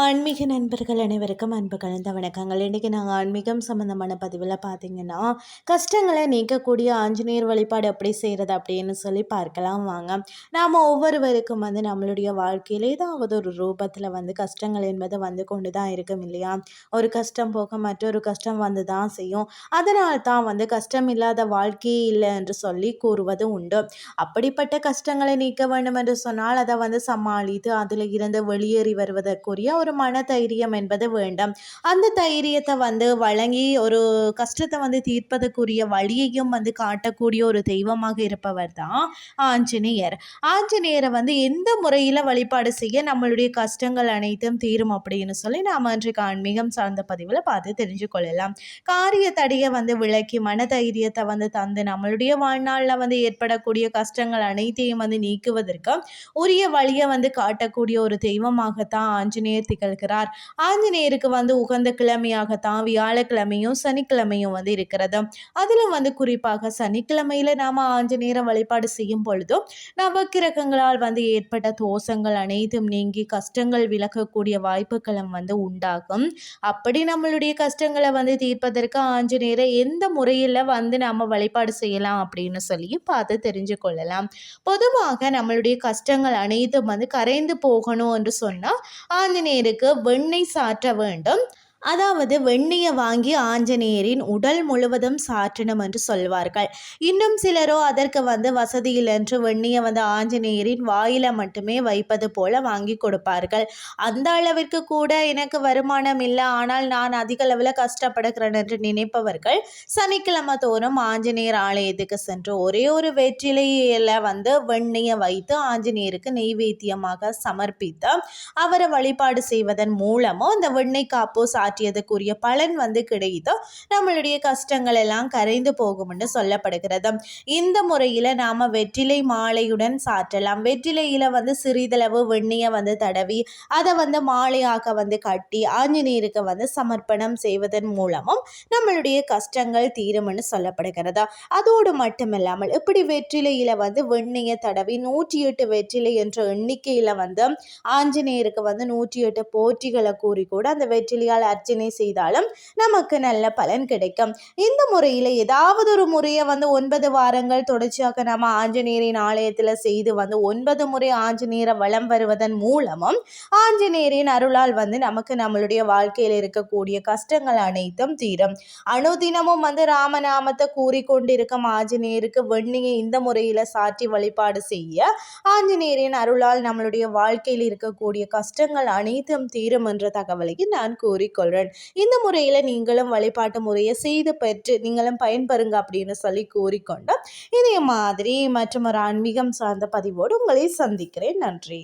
ஆன்மீக நண்பர்கள் அனைவருக்கும் அன்பு கலந்த வணக்கங்கள். இன்றைக்கி நாங்கள் ஆன்மீகம் சம்மந்தமான பதிவில் பார்த்தீங்கன்னா கஷ்டங்களை நீக்கக்கூடிய ஆஞ்சநேயர் வழிபாடு எப்படி செய்கிறது அப்படின்னு சொல்லி பார்க்கலாம் வாங்க. நாம் ஒவ்வொருவருக்கும் வந்து நம்மளுடைய வாழ்க்கையில் ஏதாவது ஒரு ரூபத்தில் வந்து கஷ்டங்கள் என்பது வந்து கொண்டு தான் இருக்கும் இல்லையா? ஒரு கஷ்டம் போக மற்றொரு கஷ்டம் வந்து தான் செய்யும். அதனால் தான் வந்து கஷ்டம் இல்லாத வாழ்க்கையே இல்லை என்று சொல்லி கூறுவது உண்டு. அப்படிப்பட்ட கஷ்டங்களை நீக்க வேண்டும் என்று சொன்னால் அதை வந்து சமாளித்து அதில் இருந்து வெளியேறி வருவதற்குரிய ஒரு மன தைரியம் என்பது வேண்டும். அந்த தைரியத்தை வந்து வழங்கி ஒரு கஷ்டத்தை வந்து தீர்ப்பதற்குரிய வழியையும் வந்து காட்டக்கூடிய ஒரு தெய்வமாக இருப்பவர் தான் ஆஞ்சநேயர். ஆஞ்சநேயரை வந்து எந்த முறையில் வழிபாடு செய்ய நம்மளுடைய கஷ்டங்கள் அனைத்தும் தீரும் அப்படின்னு சொல்லி நாம் அன்றைக்கு ஆன்மீகம் சார்ந்த பதிவில் பார்த்து தெரிஞ்சு கொள்ளலாம். காரிய தடையை வந்து விளக்கி மன தைரியத்தை வந்து தந்து நம்மளுடைய வாழ்நாளில் வந்து ஏற்படக்கூடிய கஷ்டங்கள் அனைத்தையும் வந்து நீக்குவதற்கு உரிய வழியை வந்து காட்டக்கூடிய ஒரு தெய்வமாகத்தான் ஆஞ்சநேயர் திகழ்கிறார் ஆஞ்சநேயருக்கு வந்து உகந்த கிழமையாக தான் வியாழக்கிழமையும் சனிக்கிழமையும் வந்து இருக்கிறது. அதில் வந்து குறிப்பாக சனிக்கிழமையில் நாம் ஆஞ்சநேயரை வழிபாடு செய்யும் பொழுதும் நவக்கிரகங்களால் வந்து ஏற்பட்ட தோஷங்கள் அனைத்தும் நீங்கி கஷ்டங்கள் விலகக்கூடிய வாய்ப்புகளும் வந்து உண்டாகும். அப்படி நம்மளுடைய கஷ்டங்களை வந்து தீர்ப்பதற்கு ஆஞ்சநேயரை எந்த முறையில் வந்து நம்ம வழிபாடு செய்யலாம் அப்படின்னு சொல்லி பார்த்து தெரிஞ்சு கொள்ளலாம். பொதுவாக நம்மளுடைய கஷ்டங்கள் அனைத்தும் வந்து கரைந்து போகணும் என்று சொன்னால் ஆஞ்சநேயர் இருக்கு. வெண்ணெய் சாற்ற வேண்டும். அதாவது வெண்ணியை வாங்கி ஆஞ்சநேயரின் உடல் முழுவதும் சாற்றணும் என்று சொல்வார்கள். இன்னும் சிலரோ அதற்கு வந்து வசதியில் என்று வெண்ணியை வந்து ஆஞ்சநேயரின் வாயில மட்டுமே வைப்பது போல வாங்கி கொடுப்பார்கள். அந்த அளவிற்கு கூட எனக்கு வருமானம் இல்லை. ஆனால் நான் அதிக அளவில் கஷ்டப்படுகிறேன் என்று நினைப்பவர்கள் சனிக்கிழமை தோறும் ஆஞ்சநேயர் ஆலயத்துக்கு சென்று ஒரே ஒரு வெற்றிலையில வந்து வெண்ணியை வைத்து ஆஞ்சநேயருக்கு நெய்வேத்தியமாக சமர்ப்பித்து அவரை வழிபாடு செய்வதன் மூலமோ அந்த வெண்ணெய் காப்போ சாற்றி காட்டியதுக்குரிய பலன் வந்து கிடைத்தோ நம்மளுடைய கஷ்டங்கள் எல்லாம் கரைந்து போகும் என்று சொல்லப்படுகிறது. இந்த முறையில் நாம் வெற்றிலை மாலையுடன் சாற்றலாம். வெற்றிலையில் வந்து சிறிதளவு வெண்ணியை வந்து தடவி அதை வந்து மாலையாக வந்து கட்டி ஆஞ்சநேயருக்கு வந்து சமர்ப்பணம் செய்வதன் மூலமும் நம்மளுடைய கஷ்டங்கள் தீரும்னு சொல்லப்படுகிறது. அதோடு மட்டுமில்லாமல் இப்படி வெற்றிலையில் வந்து வெண்ணியை தடவி நூற்றி எட்டு வெற்றிலை என்ற எண்ணிக்கையில் வந்து ஆஞ்சநேயருக்கு வந்து நூற்றி எட்டு போற்றிகளை கூறி கூட அந்த வெற்றிலையால் அர்ச்சனை செய்தாலும் நமக்கு நல்ல பலன் கிடைக்கும். இந்த முறையில் ஏதாவது ஒரு முறையை வந்து ஒன்பது வாரங்கள் தொடர்ச்சியாக நம்ம ஆஞ்சநேயரின் ஆலயத்தில் செய்து வந்து ஒன்பது முறை ஆஞ்சநேயரை வளம் வருவதன் மூலமும் ஆஞ்சநேயரின் அருளால் வந்து நமக்கு நம்மளுடைய வாழ்க்கையில் இருக்கக்கூடிய கஷ்டங்கள் அனைத்தும் தீரும். அனுதினமும் வந்து ராமநாமத்தை கூறிக்கொண்டிருக்கும் ஆஞ்சநேயருக்கு வெண்ணியை இந்த முறையில் சாற்றி வழிபாடு செய்ய ஆஞ்சநேயரின் அருளால் நம்மளுடைய வாழ்க்கையில் இருக்கக்கூடிய கஷ்டங்கள் அனைத்தும் தீரும் என்ற தகவலை நான் சொல்கிறேன் இந்த முறையில் நீங்களும் வழிபாட்டு முறையை செய்து பெற்று நீங்களும் பயன்பெறுங்க அப்படின்னு சொல்லி கூறிக்கொண்டு இதே மாதிரி மற்றும் ஒரு ஆன்மீகம் சார்ந்த பதிவோடு உங்களை சந்திக்கிறேன். நன்றி.